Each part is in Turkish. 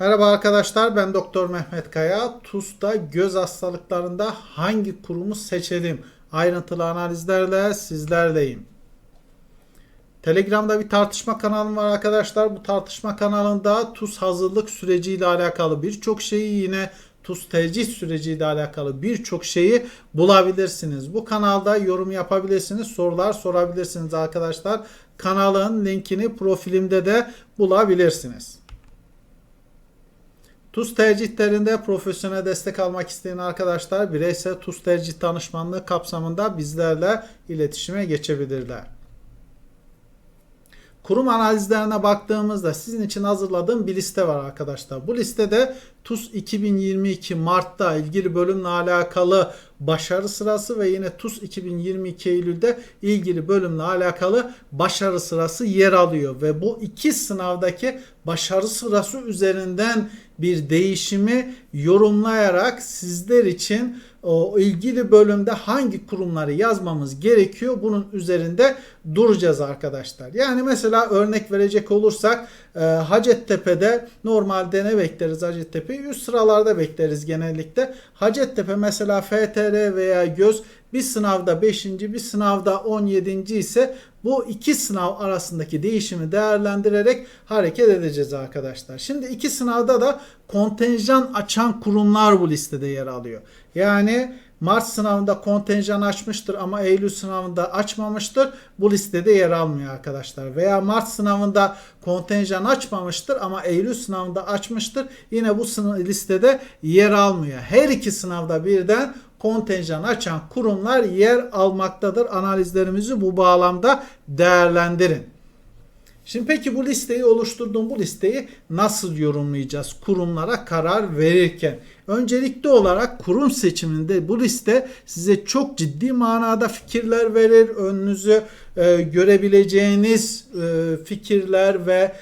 Merhaba arkadaşlar ben Doktor Mehmet Kaya. TUS'ta göz hastalıklarında hangi kurumu seçelim? Ayrıntılı analizlerle sizlerleyim. Telegram'da bir tartışma kanalım var arkadaşlar. Bu tartışma kanalında TUS hazırlık süreciyle alakalı birçok şeyi yine TUS tercih süreciyle alakalı birçok şeyi bulabilirsiniz. Bu kanalda yorum yapabilirsiniz, sorular sorabilirsiniz arkadaşlar. Kanalın linkini profilimde de bulabilirsiniz. TUS tercihlerinde profesyonel destek almak isteyen arkadaşlar bireysel TUS tercih danışmanlığı kapsamında bizlerle iletişime geçebilirler. Kurum analizlerine baktığımızda sizin için hazırladığım bir liste var arkadaşlar. Bu listede TUS 2022 Mart'ta ilgili bölümle alakalı başarı sırası ve yine TUS 2022 Eylül'de ilgili bölümle alakalı başarı sırası yer alıyor ve bu iki sınavdaki başarı sırası üzerinden bir değişimi yorumlayarak sizler için o ilgili bölümde hangi kurumları yazmamız gerekiyor bunun üzerinde duracağız arkadaşlar. Yani mesela örnek verecek olursak e, Hacettepe'de normalde ne bekleriz Hacettepe'yi? Üst sıralarda bekleriz genellikle. Hacettepe mesela FTR veya göz bir sınavda 5. bir sınavda 17. ise bu iki sınav arasındaki değişimi değerlendirerek hareket edeceğiz arkadaşlar. Şimdi iki sınavda da kontenjan açan kurumlar bu listede yer alıyor. Yani Mart sınavında kontenjan açmıştır ama Eylül sınavında açmamıştır. Bu listede yer almıyor arkadaşlar. Veya Mart sınavında kontenjan açmamıştır ama Eylül sınavında açmıştır. Yine bu listede yer almıyor. Her iki sınavda birden kontenjan açan kurumlar yer almaktadır. Analizlerimizi bu bağlamda değerlendirin. Şimdi peki bu listeyi oluşturduğum bu listeyi nasıl yorumlayacağız kurumlara karar verirken? Öncelikli olarak kurum seçiminde bu liste size çok ciddi manada fikirler verir. Önünüzü e, görebileceğiniz e, fikirler ve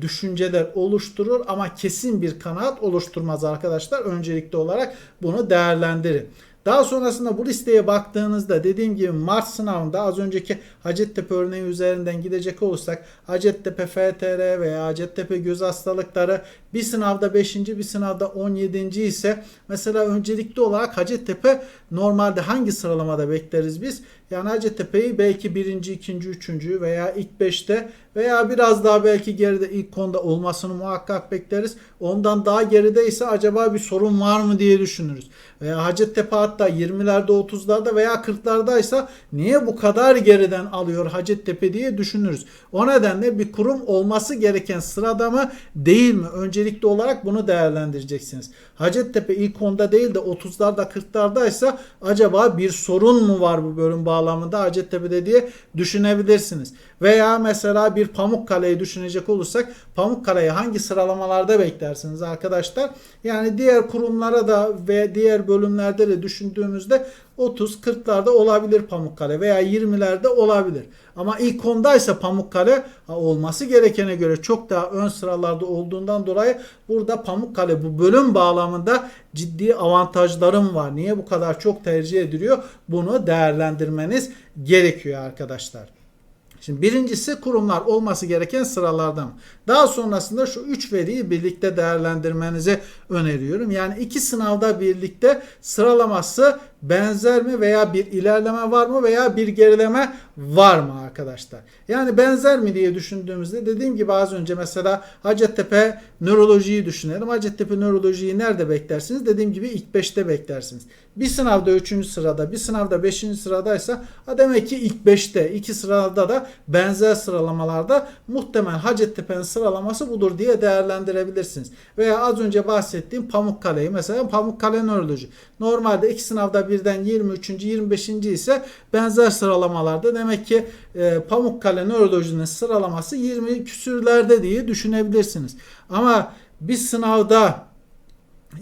düşünceler oluşturur ama kesin bir kanaat oluşturmaz arkadaşlar. Öncelikli olarak bunu değerlendirin. Daha sonrasında bu listeye baktığınızda dediğim gibi Mart sınavında az önceki Hacettepe örneği üzerinden gidecek olursak Hacettepe FTR veya Hacettepe göz hastalıkları bir sınavda 5. bir sınavda 17. ise mesela öncelikli olarak Hacettepe normalde hangi sıralamada bekleriz biz? Yani Hacettepe'yi belki 1. 2. 3. veya ilk 5'te veya biraz daha belki geride ilk konuda olmasını muhakkak bekleriz. Ondan daha geride ise acaba bir sorun var mı diye düşünürüz. Veya Hacettepe hatta 20'lerde 30'larda veya 40'lardaysa niye bu kadar geriden alıyor Hacettepe diye düşünürüz. O nedenle bir kurum olması gereken sırada mı değil mi? Öncelikli olarak bunu değerlendireceksiniz. Hacettepe ilk onda değil de 30'larda 40'lardaysa acaba bir sorun mu var bu bölüm bağlamında Hacettepe'de diye düşünebilirsiniz. Veya mesela bir Pamukkale'yi düşünecek olursak Pamukkale'yi hangi sıralamalarda beklersiniz arkadaşlar? Yani diğer kurumlara da ve diğer bölümlerde de düşündüğümüzde 30-40'larda olabilir Pamukkale veya 20'lerde olabilir. Ama ilk ondaysa Pamukkale olması gerekene göre çok daha ön sıralarda olduğundan dolayı burada Pamukkale bu bölüm bağlamında ciddi avantajlarım var. Niye bu kadar çok tercih ediliyor? Bunu değerlendirmeniz gerekiyor arkadaşlar. Şimdi birincisi kurumlar olması gereken sıralardan. Daha sonrasında şu üç veriyi birlikte değerlendirmenizi öneriyorum. Yani iki sınavda birlikte sıralaması benzer mi veya bir ilerleme var mı veya bir gerileme var mı arkadaşlar? Yani benzer mi diye düşündüğümüzde dediğim gibi az önce mesela Hacettepe nörolojiyi düşünelim. Hacettepe nörolojiyi nerede beklersiniz? Dediğim gibi ilk 5'te beklersiniz. Bir sınavda 3. sırada, bir sınavda 5. sıradaysa ha demek ki ilk 5'te, iki sırada da benzer sıralamalarda muhtemel Hacettepe'nin sıralaması budur diye değerlendirebilirsiniz. Veya az önce bahsettiğim Pamukkale'yi mesela Pamukkale nöroloji. Normalde iki sınavda birden 23. 25. ise benzer sıralamalarda demek ki e, Pamukkale nörolojinin sıralaması 20 küsürlerde diye düşünebilirsiniz. Ama bir sınavda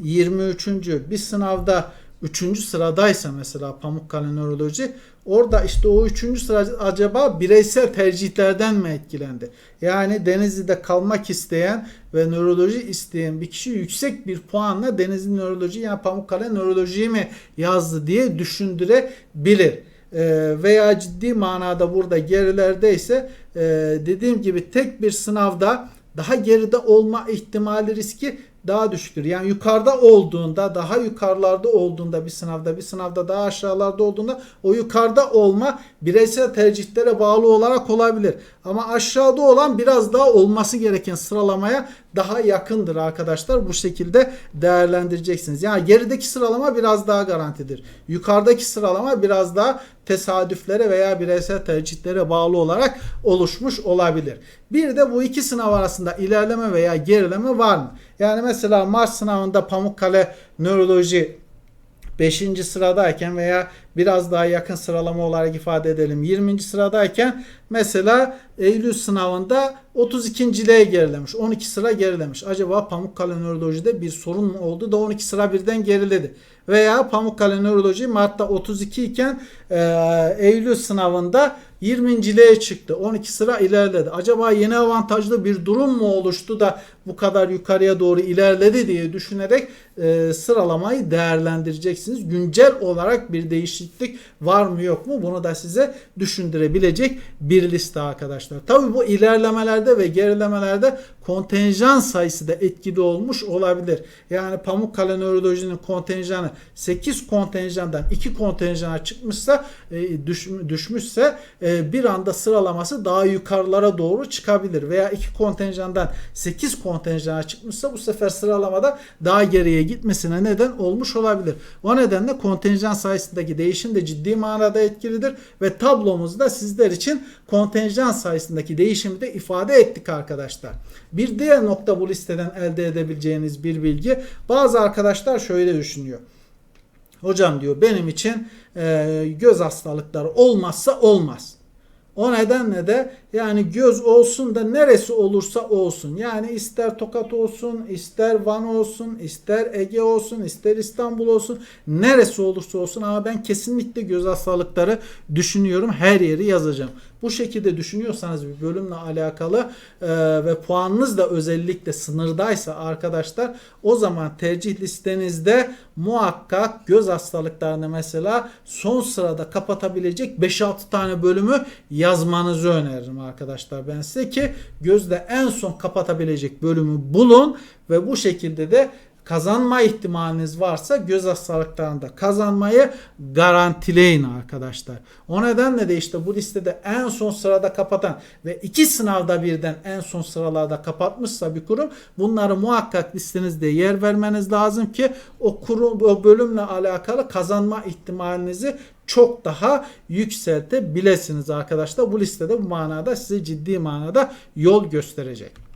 23. bir sınavda 3. sıradaysa mesela Pamukkale Nöroloji orada işte o 3. sıra acaba bireysel tercihlerden mi etkilendi? Yani Denizli'de kalmak isteyen ve nöroloji isteyen bir kişi yüksek bir puanla Denizli Nöroloji yani Pamukkale Nörolojiyi mi yazdı diye düşündürebilir. Ee, veya ciddi manada burada gerilerde ise e, dediğim gibi tek bir sınavda daha geride olma ihtimali riski daha düşüktür. Yani yukarıda olduğunda, daha yukarılarda olduğunda bir sınavda, bir sınavda daha aşağılarda olduğunda o yukarıda olma bireysel tercihlere bağlı olarak olabilir. Ama aşağıda olan biraz daha olması gereken sıralamaya daha yakındır arkadaşlar. Bu şekilde değerlendireceksiniz. Yani gerideki sıralama biraz daha garantidir. Yukarıdaki sıralama biraz daha tesadüflere veya bireysel tercihlere bağlı olarak oluşmuş olabilir. Bir de bu iki sınav arasında ilerleme veya gerileme var mı? Yani mesela Mart sınavında Pamukkale Nöroloji 5. sıradayken veya biraz daha yakın sıralama olarak ifade edelim 20. sıradayken mesela Eylül sınavında 32.liğe gerilemiş. 12 sıra gerilemiş. Acaba Pamukkale Nöroloji'de bir sorun mu oldu da 12 sıra birden geriledi? Veya Pamukkale Nöroloji Mart'ta 32 iken e, Eylül sınavında 20.liğe çıktı. 12 sıra ilerledi. Acaba yeni avantajlı bir durum mu oluştu da bu kadar yukarıya doğru ilerledi diye düşünerek e, sıralamayı değerlendireceksiniz. Güncel olarak bir değişiklik var mı yok mu bunu da size düşündürebilecek bir liste arkadaşlar. Tabi bu ilerlemelerde ve gerilemelerde kontenjan sayısı da etkili olmuş olabilir. Yani Pamukkale Nöroloji'nin kontenjanı 8 kontenjandan 2 kontenjana çıkmışsa e, düş, düşmüşse e, bir anda sıralaması daha yukarılara doğru çıkabilir. Veya 2 kontenjandan 8 kontenjana çıkmışsa bu sefer sıralamada daha geriye gitmesine neden olmuş olabilir. O nedenle kontenjan sayısındaki değişim de ciddi manada etkilidir ve tablomuzda sizler için kontenjan sayısındaki değişimi de ifade ettik arkadaşlar. Bir diğer nokta bu listeden elde edebileceğiniz bir bilgi. Bazı arkadaşlar şöyle düşünüyor. Hocam diyor benim için e, göz hastalıkları olmazsa olmaz. O nedenle de yani göz olsun da neresi olursa olsun. Yani ister Tokat olsun, ister Van olsun, ister Ege olsun, ister İstanbul olsun. Neresi olursa olsun ama ben kesinlikle göz hastalıkları düşünüyorum. Her yeri yazacağım. Bu şekilde düşünüyorsanız bir bölümle alakalı e, ve puanınız da özellikle sınırdaysa arkadaşlar o zaman tercih listenizde muhakkak göz hastalıklarını mesela son sırada kapatabilecek 5-6 tane bölümü yazmanızı öneririm arkadaşlar. Ben size ki gözde en son kapatabilecek bölümü bulun ve bu şekilde de kazanma ihtimaliniz varsa göz hastalıklarında kazanmayı garantileyin arkadaşlar. O nedenle de işte bu listede en son sırada kapatan ve iki sınavda birden en son sıralarda kapatmışsa bir kurum bunları muhakkak listenizde yer vermeniz lazım ki o kurum o bölümle alakalı kazanma ihtimalinizi çok daha yükseltebilirsiniz arkadaşlar. Bu listede bu manada size ciddi manada yol gösterecek.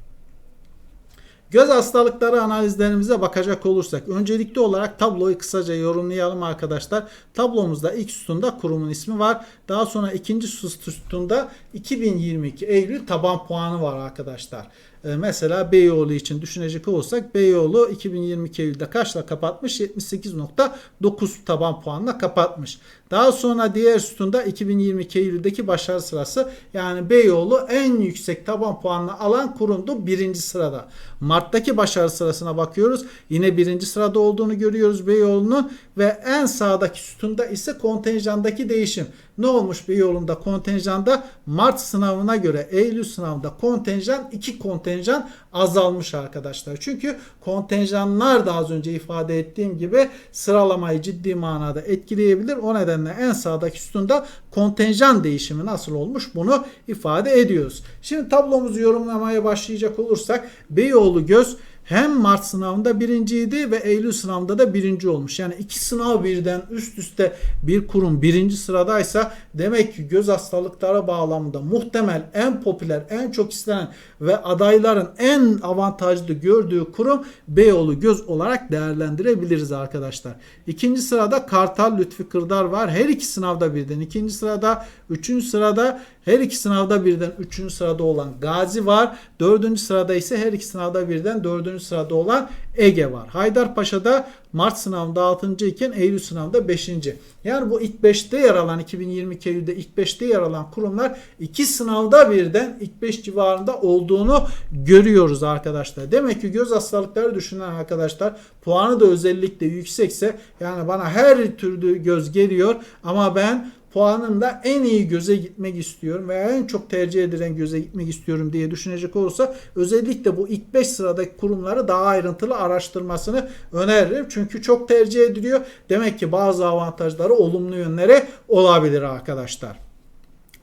Göz hastalıkları analizlerimize bakacak olursak öncelikli olarak tabloyu kısaca yorumlayalım arkadaşlar. Tablomuzda ilk sütunda kurumun ismi var. Daha sonra ikinci sütunda 2022 Eylül taban puanı var arkadaşlar. Ee, mesela Beyoğlu için düşünecek olursak Beyoğlu 2022 Eylül'de kaçla kapatmış? 78.9 taban puanla kapatmış. Daha sonra diğer sütunda 2022 Eylül'deki başarı sırası yani Beyoğlu en yüksek taban puanını alan kurumdu birinci sırada. Mart'taki başarı sırasına bakıyoruz. Yine birinci sırada olduğunu görüyoruz Beyoğlu'nun ve en sağdaki sütunda ise kontenjandaki değişim. Ne olmuş Beyoğlu'nda kontenjanda? Mart sınavına göre Eylül sınavında kontenjan 2 kontenjan azalmış arkadaşlar. Çünkü kontenjanlar da az önce ifade ettiğim gibi sıralamayı ciddi manada etkileyebilir. O nedenle en sağdaki sütunda kontenjan değişimi nasıl olmuş bunu ifade ediyoruz. Şimdi tablomuzu yorumlamaya başlayacak olursak Beyoğlu göz hem Mart sınavında birinciydi ve Eylül sınavında da birinci olmuş. Yani iki sınav birden üst üste bir kurum birinci sıradaysa demek ki göz hastalıkları bağlamında muhtemel en popüler, en çok istenen ve adayların en avantajlı gördüğü kurum Beyoğlu Göz olarak değerlendirebiliriz arkadaşlar. İkinci sırada Kartal Lütfi Kırdar var. Her iki sınavda birden. İkinci sırada, üçüncü sırada her iki sınavda birden üçüncü sırada olan Gazi var. Dördüncü sırada ise her iki sınavda birden dördüncü sırada olan Ege var. Haydarpaşa'da Mart sınavında 6. iken Eylül sınavında 5. Yani bu ilk 5'te yer alan 2022 Eylül'de ilk 5'te yer alan kurumlar iki sınavda birden ilk 5 civarında olduğunu görüyoruz arkadaşlar. Demek ki göz hastalıkları düşünen arkadaşlar puanı da özellikle yüksekse yani bana her türlü göz geliyor ama ben puanımda en iyi göze gitmek istiyorum veya en çok tercih edilen göze gitmek istiyorum diye düşünecek olursa özellikle bu ilk 5 sıradaki kurumları daha ayrıntılı araştırmasını öneririm. Çünkü çok tercih ediliyor. Demek ki bazı avantajları olumlu yönleri olabilir arkadaşlar.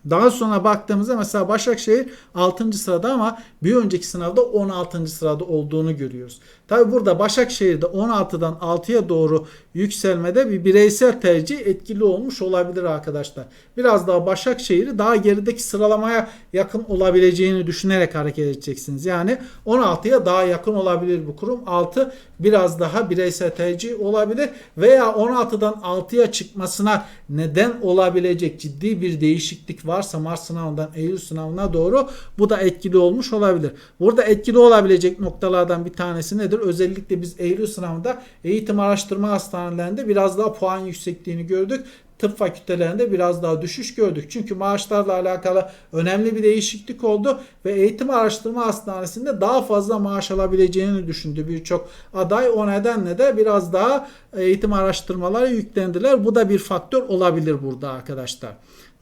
Daha sonra baktığımızda mesela Başakşehir 6. sırada ama bir önceki sınavda 16. sırada olduğunu görüyoruz. Tabi burada Başakşehir'de 16'dan 6'ya doğru yükselmede bir bireysel tercih etkili olmuş olabilir arkadaşlar. Biraz daha Başakşehir'i daha gerideki sıralamaya yakın olabileceğini düşünerek hareket edeceksiniz. Yani 16'ya daha yakın olabilir bu kurum. 6 biraz daha bireysel tercih olabilir veya 16'dan 6'ya çıkmasına neden olabilecek ciddi bir değişiklik varsa Mart sınavından Eylül sınavına doğru bu da etkili olmuş olabilir. Burada etkili olabilecek noktalardan bir tanesi nedir? Özellikle biz Eylül sınavında eğitim araştırma hastanelerinde biraz daha puan yüksekliğini gördük tıp fakültelerinde biraz daha düşüş gördük. Çünkü maaşlarla alakalı önemli bir değişiklik oldu ve eğitim araştırma hastanesinde daha fazla maaş alabileceğini düşündü birçok aday. O nedenle de biraz daha eğitim araştırmaları yüklendiler. Bu da bir faktör olabilir burada arkadaşlar.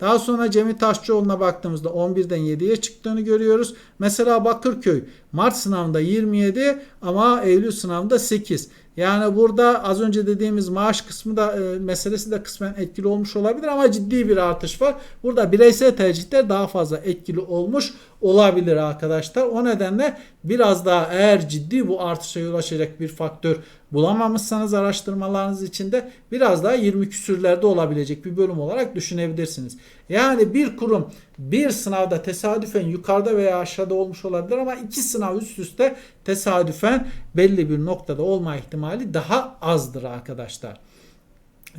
Daha sonra Cemil Taşçıoğlu'na baktığımızda 11'den 7'ye çıktığını görüyoruz. Mesela Bakırköy Mart sınavında 27 ama Eylül sınavında 8. Yani burada az önce dediğimiz maaş kısmı da e, meselesi de kısmen etkili olmuş olabilir ama ciddi bir artış var. Burada bireysel tercihler daha fazla etkili olmuş olabilir arkadaşlar. O nedenle biraz daha eğer ciddi bu artışa yol açacak bir faktör bulamamışsanız araştırmalarınız içinde biraz daha 20 küsürlerde olabilecek bir bölüm olarak düşünebilirsiniz. Yani bir kurum bir sınavda tesadüfen yukarıda veya aşağıda olmuş olabilir ama iki sınav üst üste tesadüfen belli bir noktada olma ihtimali daha azdır arkadaşlar.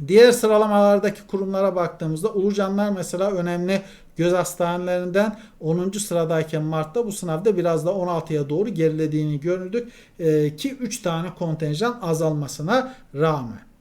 Diğer sıralamalardaki kurumlara baktığımızda Ulucanlar mesela önemli göz hastanelerinden 10. sıradayken Mart'ta bu sınavda biraz da 16'ya doğru gerilediğini gördük ee, ki 3 tane kontenjan azalmasına rağmen.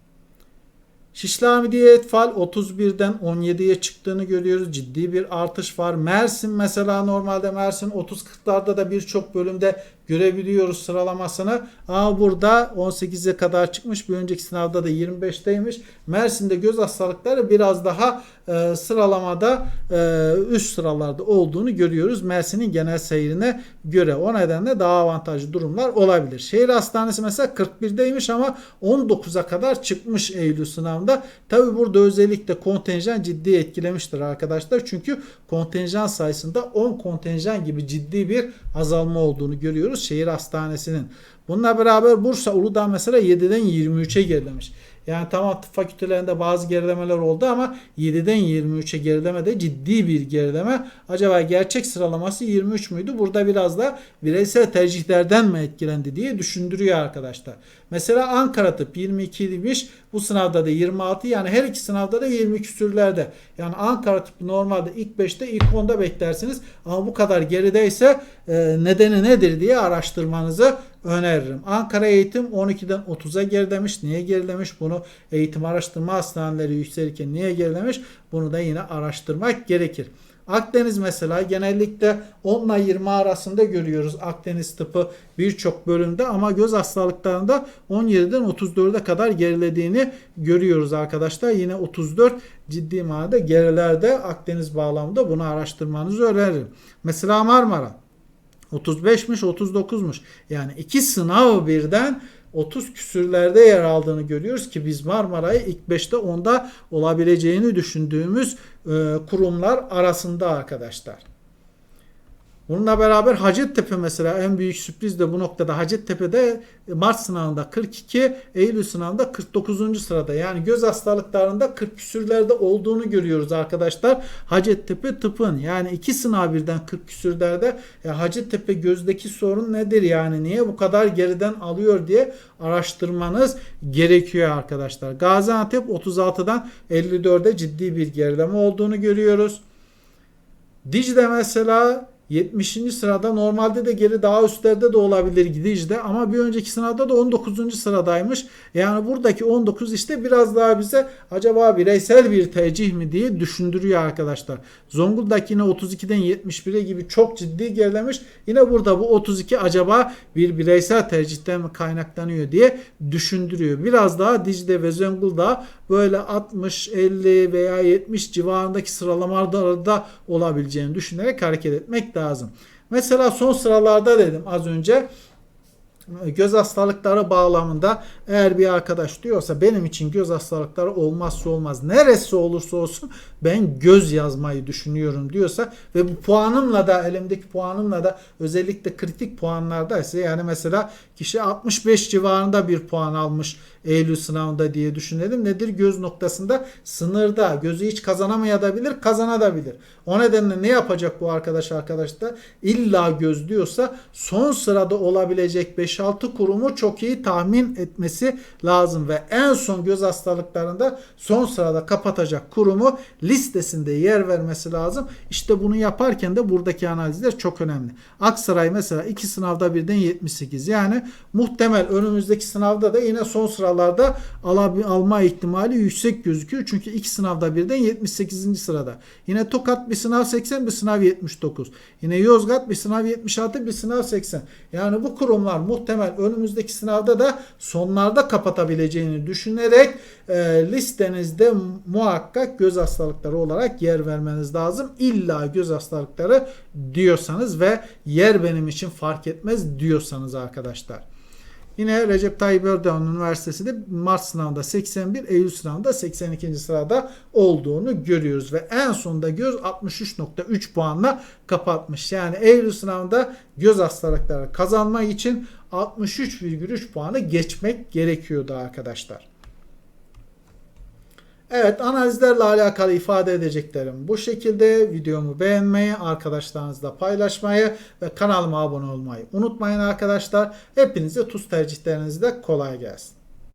Şişli Hamidiye Etfal 31'den 17'ye çıktığını görüyoruz. Ciddi bir artış var. Mersin mesela normalde Mersin 30-40'larda da birçok bölümde görebiliyoruz sıralamasını. Ama burada 18'e kadar çıkmış. Bir önceki sınavda da 25'teymiş. Mersin'de göz hastalıkları biraz daha e, sıralamada e, üst sıralarda olduğunu görüyoruz. Mersin'in genel seyrine göre. O nedenle daha avantajlı durumlar olabilir. Şehir hastanesi mesela 41'deymiş ama 19'a kadar çıkmış Eylül sınavında. Tabi burada özellikle kontenjan ciddi etkilemiştir arkadaşlar. Çünkü kontenjan sayısında 10 kontenjan gibi ciddi bir azalma olduğunu görüyoruz şehir hastanesinin. Bununla beraber Bursa Uludağ mesela 7'den 23'e gerilemiş. Yani tamam fakültelerinde bazı gerilemeler oldu ama 7'den 23'e gerileme de ciddi bir gerileme. Acaba gerçek sıralaması 23 müydü? Burada biraz da bireysel tercihlerden mi etkilendi diye düşündürüyor arkadaşlar. Mesela Ankara tıp 22'ymiş. Bu sınavda da 26 yani her iki sınavda da 20 küsürlerde. Yani Ankara tıp normalde ilk 5'te ilk 10'da beklersiniz. Ama bu kadar gerideyse e, nedeni nedir diye araştırmanızı öneririm. Ankara eğitim 12'den 30'a gerilemiş. Niye gerilemiş? Bunu eğitim araştırma hastaneleri yükselirken niye gerilemiş? Bunu da yine araştırmak gerekir. Akdeniz mesela genellikle 10 ile 20 arasında görüyoruz Akdeniz tıpı birçok bölümde ama göz hastalıklarında 17'den 34'e kadar gerilediğini görüyoruz arkadaşlar. Yine 34 ciddi manada gerilerde Akdeniz bağlamında bunu araştırmanızı öneririm. Mesela Marmara 35'miş 39'muş. Yani iki sınav birden 30 küsürlerde yer aldığını görüyoruz ki biz Marmara'yı ilk 5'te onda olabileceğini düşündüğümüz e, kurumlar arasında arkadaşlar. Bununla beraber Hacettepe mesela en büyük sürpriz de bu noktada Hacettepe'de Mart sınavında 42, Eylül sınavında 49. sırada. Yani göz hastalıklarında 40 küsürlerde olduğunu görüyoruz arkadaşlar. Hacettepe tıpın yani iki sınav birden 40 küsürlerde ya Hacettepe gözdeki sorun nedir yani niye bu kadar geriden alıyor diye araştırmanız gerekiyor arkadaşlar. Gaziantep 36'dan 54'e ciddi bir gerileme olduğunu görüyoruz. Dicle mesela 70. sırada normalde de geri daha üstlerde de olabilir gidişte ama bir önceki sınavda da 19. sıradaymış. Yani buradaki 19 işte biraz daha bize acaba bireysel bir tercih mi diye düşündürüyor arkadaşlar. Zonguldak yine 32'den 71'e gibi çok ciddi gerilemiş. Yine burada bu 32 acaba bir bireysel tercihten mi kaynaklanıyor diye düşündürüyor. Biraz daha Dicle ve Zonguldak böyle 60, 50 veya 70 civarındaki sıralamalarda olabileceğini düşünerek hareket etmek lazım. Mesela son sıralarda dedim az önce göz hastalıkları bağlamında eğer bir arkadaş diyorsa benim için göz hastalıkları olmazsa olmaz neresi olursa olsun ben göz yazmayı düşünüyorum diyorsa ve bu puanımla da elimdeki puanımla da özellikle kritik puanlarda ise yani mesela kişi 65 civarında bir puan almış Eylül sınavında diye düşünelim. Nedir? Göz noktasında sınırda. Gözü hiç kazanamayabilir, kazanabilir. O nedenle ne yapacak bu arkadaş arkadaşlar? İlla göz diyorsa son sırada olabilecek 5-6 kurumu çok iyi tahmin etmesi lazım ve en son göz hastalıklarında son sırada kapatacak kurumu listesinde yer vermesi lazım. İşte bunu yaparken de buradaki analizler çok önemli. Aksaray mesela iki sınavda birden 78 yani muhtemel önümüzdeki sınavda da yine son sıralarda alma ihtimali yüksek gözüküyor. Çünkü iki sınavda birden 78. sırada. Yine Tokat bir sınav 80 bir sınav 79. Yine Yozgat bir sınav 76 bir sınav 80. Yani bu kurumlar muhtemel önümüzdeki sınavda da sonlarda kapatabileceğini düşünerek e, listenizde muhakkak göz hastalıkları olarak yer vermeniz lazım. İlla göz hastalıkları diyorsanız ve yer benim için fark etmez diyorsanız arkadaşlar. Yine Recep Tayyip Erdoğan Üniversitesi de Mart sınavında 81, Eylül sınavında 82. sırada olduğunu görüyoruz. Ve en sonunda göz 63.3 puanla kapatmış. Yani Eylül sınavında göz hastalıkları kazanmak için 63,3 puanı geçmek gerekiyordu arkadaşlar. Evet analizlerle alakalı ifade edeceklerim bu şekilde. Videomu beğenmeyi, arkadaşlarınızla paylaşmayı ve kanalıma abone olmayı unutmayın arkadaşlar. Hepinize tuz tercihlerinizde kolay gelsin.